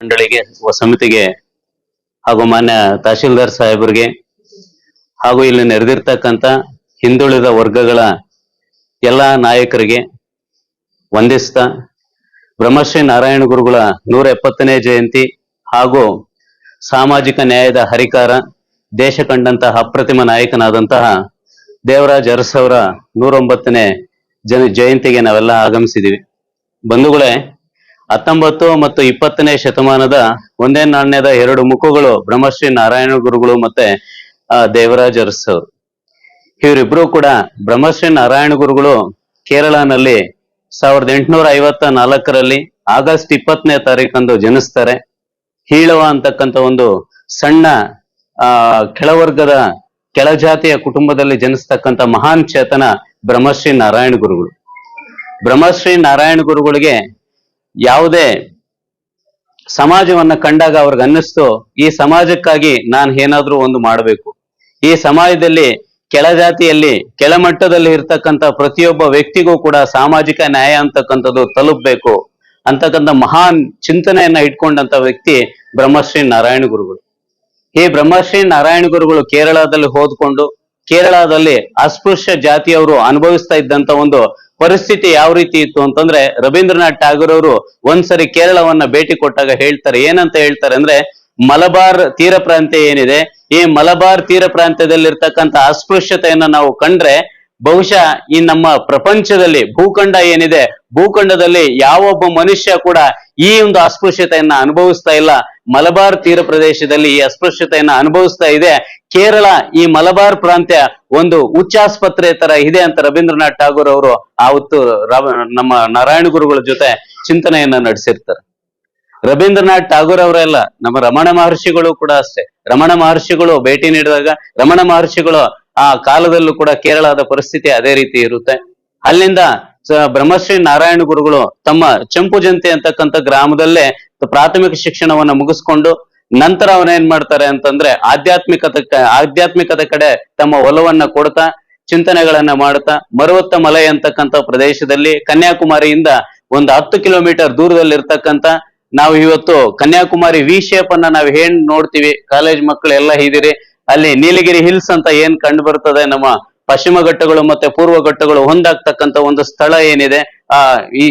ಮಂಡಳಿಗೆ ಸಮಿತಿಗೆ ಹಾಗೂ ಮಾನ್ಯ ತಹಶೀಲ್ದಾರ್ ಸಾಹೇಬರಿಗೆ ಹಾಗೂ ಇಲ್ಲಿ ನೆರೆದಿರ್ತಕ್ಕಂಥ ಹಿಂದುಳಿದ ವರ್ಗಗಳ ಎಲ್ಲ ನಾಯಕರಿಗೆ ವಂದಿಸ್ತ ಬ್ರಹ್ಮಶ್ರೀ ನಾರಾಯಣ ಗುರುಗಳ ನೂರ ಎಪ್ಪತ್ತನೇ ಜಯಂತಿ ಹಾಗೂ ಸಾಮಾಜಿಕ ನ್ಯಾಯದ ಹರಿಕಾರ, ದೇಶ ಕಂಡಂತಹ ಅಪ್ರತಿಮ ನಾಯಕನಾದಂತಹ ದೇವರಾಜ್ ಅರಸವರ ನೂರೊಂಬತ್ತನೇ ಜನ ಜಯಂತಿಗೆ ನಾವೆಲ್ಲ ಆಗಮಿಸಿದೀವಿ ಬಂಧುಗಳೇ ಹತ್ತೊಂಬತ್ತು ಮತ್ತು ಇಪ್ಪತ್ತನೇ ಶತಮಾನದ ಒಂದೇ ನಾಣ್ಯದ ಎರಡು ಮುಖಗಳು ಬ್ರಹ್ಮಶ್ರೀ ನಾರಾಯಣ ಗುರುಗಳು ಮತ್ತೆ ದೇವರಾಜ್ ಅರಸ್. ಅವರು ಇವರಿಬ್ರು ಕೂಡ ಬ್ರಹ್ಮಶ್ರೀ ನಾರಾಯಣ ಗುರುಗಳು ಕೇರಳನಲ್ಲಿ ಸಾವಿರದ ಎಂಟುನೂರ ಐವತ್ತ ನಾಲ್ಕರಲ್ಲಿ ಆಗಸ್ಟ್ ಇಪ್ಪತ್ತನೇ ತಾರೀಕಂದು ಜನಿಸ್ತಾರೆ. ಹೀಳವ ಅಂತಕ್ಕಂಥ ಒಂದು ಸಣ್ಣ, ಆ, ಕೆಳವರ್ಗದ ಕೆಳಜಾತಿಯ ಕುಟುಂಬದಲ್ಲಿ ಜನಿಸ್ತಕ್ಕಂಥ ಮಹಾನ್ ಚೇತನ ಬ್ರಹ್ಮಶ್ರೀ ನಾರಾಯಣ ಗುರುಗಳು. ಬ್ರಹ್ಮಶ್ರೀ ನಾರಾಯಣ ಗುರುಗಳಿಗೆ ಯಾವುದೇ ಸಮಾಜವನ್ನ ಕಂಡಾಗ ಅವ್ರಿಗೆ ಅನ್ನಿಸ್ತು, ಈ ಸಮಾಜಕ್ಕಾಗಿ ನಾನು ಏನಾದ್ರೂ ಒಂದು ಮಾಡಬೇಕು. ಈ ಸಮಾಜದಲ್ಲಿ ಕೆಳಜಾತಿಯಲ್ಲಿ ಕೆಳಮಟ್ಟದಲ್ಲಿ ಇರ್ತಕ್ಕಂಥ ಪ್ರತಿಯೊಬ್ಬ ವ್ಯಕ್ತಿಗೂ ಕೂಡ ಸಾಮಾಜಿಕ ನ್ಯಾಯ ಅಂತಕ್ಕಂಥದ್ದು ತಲುಪಬೇಕು ಅಂತಕ್ಕಂಥ ಮಹಾನ್ ಚಿಂತನೆಯನ್ನ ಇಟ್ಕೊಂಡಂತ ವ್ಯಕ್ತಿ ಬ್ರಹ್ಮಶ್ರೀ ನಾರಾಯಣ ಗುರುಗಳು. ಈ ಬ್ರಹ್ಮಶ್ರೀ ನಾರಾಯಣ ಗುರುಗಳು ಕೇರಳದಲ್ಲಿ ಹೋದ್ಕೊಂಡು, ಕೇರಳದಲ್ಲಿ ಅಸ್ಪೃಶ್ಯ ಜಾತಿಯವರು ಅನುಭವಿಸ್ತಾ ಇದ್ದಂತ ಒಂದು ಪರಿಸ್ಥಿತಿ ಯಾವ ರೀತಿ ಇತ್ತು ಅಂತಂದ್ರೆ ರವೀಂದ್ರನಾಥ್ ಠಾಗೂರ್ ಅವರು ಒಂದ್ಸರಿ ಕೇರಳವನ್ನ ಭೇಟಿ ಕೊಟ್ಟಾಗ ಹೇಳ್ತಾರೆ. ಏನಂತ ಹೇಳ್ತಾರೆ ಅಂದ್ರೆ ಮಲಬಾರ್ ತೀರ ಪ್ರಾಂತ್ಯ ಏನಿದೆ, ಈ ಮಲಬಾರ್ ತೀರ ಪ್ರಾಂತ್ಯದಲ್ಲಿರ್ತಕ್ಕಂಥ ಅಸ್ಪೃಶ್ಯತೆಯನ್ನ ನಾವು ಕಂಡ್ರೆ ಬಹುಶಃ ಈ ನಮ್ಮ ಪ್ರಪಂಚದಲ್ಲಿ ಭೂಖಂಡ ಏನಿದೆ, ಭೂಖಂಡದಲ್ಲಿ ಯಾವೊಬ್ಬ ಮನುಷ್ಯ ಕೂಡ ಈ ಒಂದು ಅಸ್ಪೃಶ್ಯತೆಯನ್ನ ಅನುಭವಿಸ್ತಾ ಇಲ್ಲ. ಮಲಬಾರ್ ತೀರ ಪ್ರದೇಶದಲ್ಲಿ ಈ ಅಸ್ಪೃಶ್ಯತೆಯನ್ನ ಅನುಭವಿಸ್ತಾ ಇದೆ. ಕೇರಳ ಈ ಮಲಬಾರ್ ಪ್ರಾಂತ್ಯ ಒಂದು ಉಚ್ಚಾಸ್ಪತ್ರೆ ತರ ಇದೆ ಅಂತ ರವೀಂದ್ರನಾಥ್ ಠಾಗೂರ್ ಅವರು ಆವತ್ತು ನಮ್ಮ ನಾರಾಯಣ ಗುರುಗಳ ಜೊತೆ ಚಿಂತನೆಯನ್ನ ನಡೆಸಿರ್ತಾರೆ. ರವೀಂದ್ರನಾಥ್ ಠಾಗೂರ್ ಅವರೆಲ್ಲ ನಮ್ಮ ರಮಣ ಮಹರ್ಷಿಗಳು ಕೂಡ ಅಷ್ಟೇ. ರಮಣ ಮಹರ್ಷಿಗಳು ಭೇಟಿ ನೀಡಿದಾಗ ರಮಣ ಮಹರ್ಷಿಗಳು ಆ ಕಾಲದಲ್ಲೂ ಕೂಡ ಕೇರಳದ ಪರಿಸ್ಥಿತಿ ಅದೇ ರೀತಿ ಇರುತ್ತೆ. ಅಲ್ಲಿಂದ ಬ್ರಹ್ಮಶ್ರೀ ನಾರಾಯಣ ಗುರುಗಳು ತಮ್ಮ ಚಂಪು ಜಂತೆ ಅಂತಕ್ಕಂಥ ಗ್ರಾಮದಲ್ಲೇ ಪ್ರಾಥಮಿಕ ಶಿಕ್ಷಣವನ್ನ ಮುಗಿಸ್ಕೊಂಡು ನಂತರ ಅವನೇನ್ ಮಾಡ್ತಾರೆ ಅಂತಂದ್ರೆ ಆಧ್ಯಾತ್ಮಿಕತೆ ಆಧ್ಯಾತ್ಮಿಕತೆ ಕಡೆ ತಮ್ಮ ಒಲವನ್ನ ಕೊಡ್ತಾ, ಚಿಂತನೆಗಳನ್ನ ಮಾಡ್ತಾ ಮರುವತ್ತ ಮಲೈ ಅಂತಕ್ಕಂತ ಪ್ರದೇಶದಲ್ಲಿ ಕನ್ಯಾಕುಮಾರಿಯಿಂದ ಒಂದು ಹತ್ತು ಕಿಲೋಮೀಟರ್ ದೂರದಲ್ಲಿ ಇರತಕ್ಕಂತ ನಾವು ಇವತ್ತು ಕನ್ಯಾಕುಮಾರಿ ವಿ ಶೇಪ್ ಅನ್ನ ನಾವ್ ಏನ್ ನೋಡ್ತೀವಿ. ಕಾಲೇಜ್ ಮಕ್ಕಳು ಎಲ್ಲ ಇದ್ದೀರಿ ಅಲ್ಲಿ ನೀಲಗಿರಿ ಹಿಲ್ಸ್ ಅಂತ ಏನ್ ಕಂಡು ಬರ್ತದೆ ನಮ್ಮ ಪಶ್ಚಿಮ ಘಟ್ಟಗಳು ಮತ್ತೆ ಪೂರ್ವ ಘಟ್ಟಗಳು ಹೊಂದಾಗ್ತಕ್ಕಂತ ಒಂದು ಸ್ಥಳ ಏನಿದೆ, ಆ, ಈ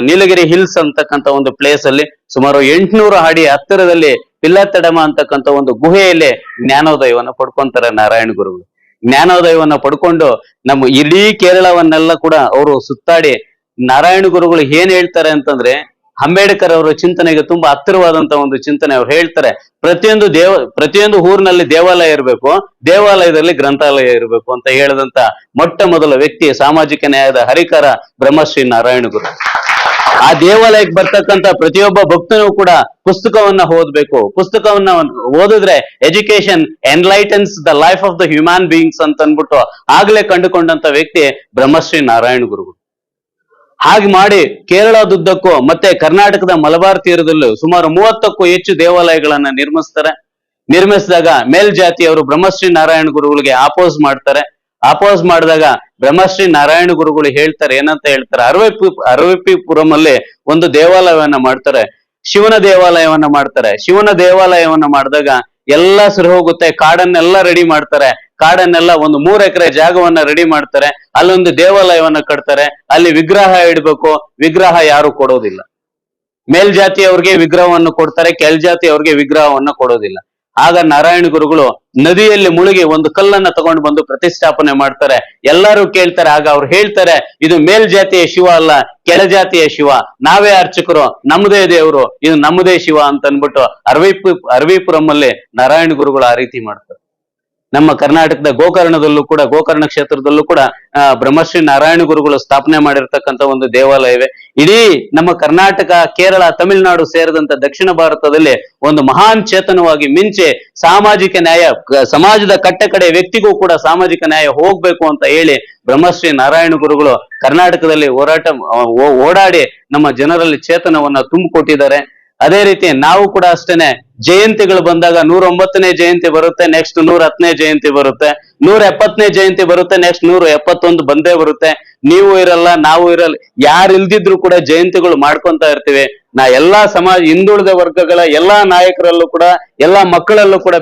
ನೀಲಗಿರಿ ಹಿಲ್ಸ್ ಅಂತಕ್ಕಂತ ಒಂದು ಪ್ಲೇಸ್ ಅಲ್ಲಿ ಸುಮಾರು ಎಂಟ್ನೂರು ಅಡಿ ಹತ್ತಿರದಲ್ಲಿ ಪಿಲ್ಲತ್ತಡಮ ಅಂತಕ್ಕಂತ ಒಂದು ಗುಹೆಯಲ್ಲಿ ಜ್ಞಾನೋದಯವನ್ನ ಪಡ್ಕೊಂತಾರೆ ನಾರಾಯಣ ಗುರುಗಳು. ಜ್ಞಾನೋದಯವನ್ನ ಪಡ್ಕೊಂಡು ನಮ್ಮ ಇಡೀ ಕೇರಳವನ್ನೆಲ್ಲ ಕೂಡ ಅವರು ಸುತ್ತಾಡಿ ನಾರಾಯಣ ಗುರುಗಳು ಏನ್ ಹೇಳ್ತಾರೆ ಅಂತಂದ್ರೆ ಅಂಬೇಡ್ಕರ್ ಅವರ ಚಿಂತನೆಗೆ ತುಂಬಾ ಹತ್ತಿರವಾದಂತ ಒಂದು ಚಿಂತನೆ ಅವ್ರು ಹೇಳ್ತಾರೆ. ಪ್ರತಿಯೊಂದು ದೇವ, ಪ್ರತಿಯೊಂದು ಊರಿನಲ್ಲಿ ದೇವಾಲಯ ಇರಬೇಕು, ದೇವಾಲಯದಲ್ಲಿ ಗ್ರಂಥಾಲಯ ಇರಬೇಕು ಅಂತ ಹೇಳಿದಂತ ಮೊಟ್ಟ ಮೊದಲ ವ್ಯಕ್ತಿ ಸಾಮಾಜಿಕ ನ್ಯಾಯದ ಹರಿಕಾರ ಬ್ರಹ್ಮಶ್ರೀ ನಾರಾಯಣ ಗುರು. ಆ ದೇವಾಲಯಕ್ಕೆ ಬರ್ತಕ್ಕಂತ ಪ್ರತಿಯೊಬ್ಬ ಭಕ್ತನೂ ಕೂಡ ಪುಸ್ತಕವನ್ನ ಓದ್ಬೇಕು. ಪುಸ್ತಕವನ್ನ ಓದಿದ್ರೆ education enlightens the life of the human beings ಅಂತ ಅಂದ್ಬಿಟ್ಟು ಆಗ್ಲೇ ಕಂಡುಕೊಂಡಂತ ವ್ಯಕ್ತಿ ಬ್ರಹ್ಮಶ್ರೀ ನಾರಾಯಣ ಗುರುಗಳು ಹಾಗೆ ಮಾಡಿ ಕೇರಳದುದ್ದಕ್ಕೂ ಮತ್ತೆ ಕರ್ನಾಟಕದ ಮಲಬಾರ್ ತೀರದಲ್ಲೂ ಸುಮಾರು ಮೂವತ್ತಕ್ಕೂ ಹೆಚ್ಚು ದೇವಾಲಯಗಳನ್ನ ನಿರ್ಮಿಸ್ತಾರೆ. ನಿರ್ಮಿಸಿದಾಗ ಮೇಲ್ಜಾತಿಯವರು ಬ್ರಹ್ಮಶ್ರೀ ನಾರಾಯಣ ಗುರುಗಳಿಗೆ ಆಪೋಸ್ ಮಾಡ್ತಾರೆ. ಆಪೋಸ್ ಮಾಡಿದಾಗ ಬ್ರಹ್ಮಶ್ರೀ ನಾರಾಯಣ ಗುರುಗಳು ಹೇಳ್ತಾರೆ, ಏನಂತ ಹೇಳ್ತಾರೆ? ಅರವಪ್ಪಿ ಅರವಪ್ಪಿಪುರಂ ಅಲ್ಲಿ ಒಂದು ದೇವಾಲಯವನ್ನ ಮಾಡ್ತಾರೆ. ಶಿವನ ದೇವಾಲಯವನ್ನ ಮಾಡ್ತಾರೆ. ಶಿವನ ದೇವಾಲಯವನ್ನ ಮಾಡಿದಾಗ ಎಲ್ಲ ಸರಿ ಹೋಗುತ್ತೆ, ಕಾಡನ್ನೆಲ್ಲ ರೆಡಿ ಮಾಡ್ತಾರೆ. ಕಾಡನ್ನೆಲ್ಲ ಒಂದು ಮೂರ್ ಎಕರೆ ಜಾಗವನ್ನ ರೆಡಿ ಮಾಡ್ತಾರೆ. ಅಲ್ಲೊಂದು ದೇವಾಲಯವನ್ನ ಕಟ್ತಾರೆ. ಅಲ್ಲಿ ವಿಗ್ರಹ ಇಡ್ಬೇಕು. ವಿಗ್ರಹ ಯಾರು ಕೊಡೋದಿಲ್ಲ. ಮೇಲ್ಜಾತಿಯವ್ರಿಗೆ ವಿಗ್ರಹವನ್ನು ಕೊಡ್ತಾರೆ. ಕೆಳಜಾತಿಯವ್ರಿಗೆ ವಿಗ್ರಹವನ್ನ ಕೊಡೋದಿಲ್ಲ. ಆಗ ನಾರಾಯಣ ಗುರುಗಳು ನದಿಯಲ್ಲಿ ಮುಳುಗಿ ಒಂದು ಕಲ್ಲನ್ನ ತಗೊಂಡು ಬಂದು ಪ್ರತಿಷ್ಠಾಪನೆ ಮಾಡ್ತಾರೆ. ಎಲ್ಲರೂ ಕೇಳ್ತಾರೆ. ಆಗ ಅವ್ರು ಹೇಳ್ತಾರೆ, ಇದು ಮೇಲ್ಜಾತಿಯ ಶಿವ ಅಲ್ಲ, ಕೆಳಜಾತಿಯ ಶಿವ. ನಾವೇ ಅರ್ಚಕರು, ನಮ್ಮದೇ ದೇವರು, ಇದು ನಮ್ಮದೇ ಶಿವ ಅಂತ ಅನ್ಬಿಟ್ಟು ಅರವಿಪು, ಅರವಿಪುರಂ ನಾರಾಯಣ ಗುರುಗಳು ಆ ರೀತಿ ಮಾಡ್ತಾರೆ. ನಮ್ಮ ಕರ್ನಾಟಕದ ಗೋಕರ್ಣದಲ್ಲೂ ಕೂಡ, ಗೋಕರ್ಣ ಕ್ಷೇತ್ರದಲ್ಲೂ ಕೂಡ ಬ್ರಹ್ಮಶ್ರೀ ನಾರಾಯಣ ಗುರುಗಳು ಸ್ಥಾಪನೆ ಮಾಡಿರ್ತಕ್ಕಂಥ ಒಂದು ದೇವಾಲಯವೇ. ಇಡೀ ನಮ್ಮ ಕರ್ನಾಟಕ, ಕೇರಳ, ತಮಿಳುನಾಡು ಸೇರಿದಂತ ದಕ್ಷಿಣ ಭಾರತದಲ್ಲಿ ಒಂದು ಮಹಾನ್ ಚೇತನವಾಗಿ ಮಿಂಚೆ ಸಾಮಾಜಿಕ ನ್ಯಾಯ ಸಮಾಜದ ಕಟ್ಟ ಕಡೆ ವ್ಯಕ್ತಿಗೂ ಕೂಡ ಸಾಮಾಜಿಕ ನ್ಯಾಯ ಹೋಗ್ಬೇಕು ಅಂತ ಹೇಳಿ ಬ್ರಹ್ಮಶ್ರೀ ನಾರಾಯಣ ಗುರುಗಳು ಕರ್ನಾಟಕದಲ್ಲಿ ಹೋರಾಟ ಓಡಾಡಿ ನಮ್ಮ ಜನರಲ್ಲಿ ಚೇತನವನ್ನ ತುಂಬಿಕೊಟ್ಟಿದ್ದಾರೆ. ಅದೇ ರೀತಿ ನಾವು ಕೂಡ ಅಷ್ಟೇನೆ ಜಯಂತಿಗಳು ಬಂದಾಗ ನೂರ ಒಂಬತ್ತನೇ ಜಯಂತಿ ಬರುತ್ತೆ ನೆಕ್ಸ್ಟ್ ನೂರ ಹತ್ತನೇ ಜಯಂತಿ ಬರುತ್ತೆ ನೂರ ಎಪ್ಪತ್ತನೇ ಜಯಂತಿ ಬರುತ್ತೆ ನೆಕ್ಸ್ಟ್ ನೂರ ಎಪ್ಪತ್ತೊಂದು ಬಂದೇ ಬರುತ್ತೆ. ನೀವು ಇರಲ್ಲ, ನಾವು ಇರಲ್ಲ ಯಾರು ಇಲ್ದಿದ್ರು ಕೂಡ ಜಯಂತಿಗಳು ಮಾಡ್ಕೊಂತ ಇರ್ತೀವಿ. ನಾ ಎಲ್ಲಾ ಸಮಾಜ, ಹಿಂದುಳಿದ ವರ್ಗಗಳ ಎಲ್ಲಾ ನಾಯಕರಲ್ಲೂ ಕೂಡ, ಎಲ್ಲಾ ಮಕ್ಕಳಲ್ಲೂ ಕೂಡ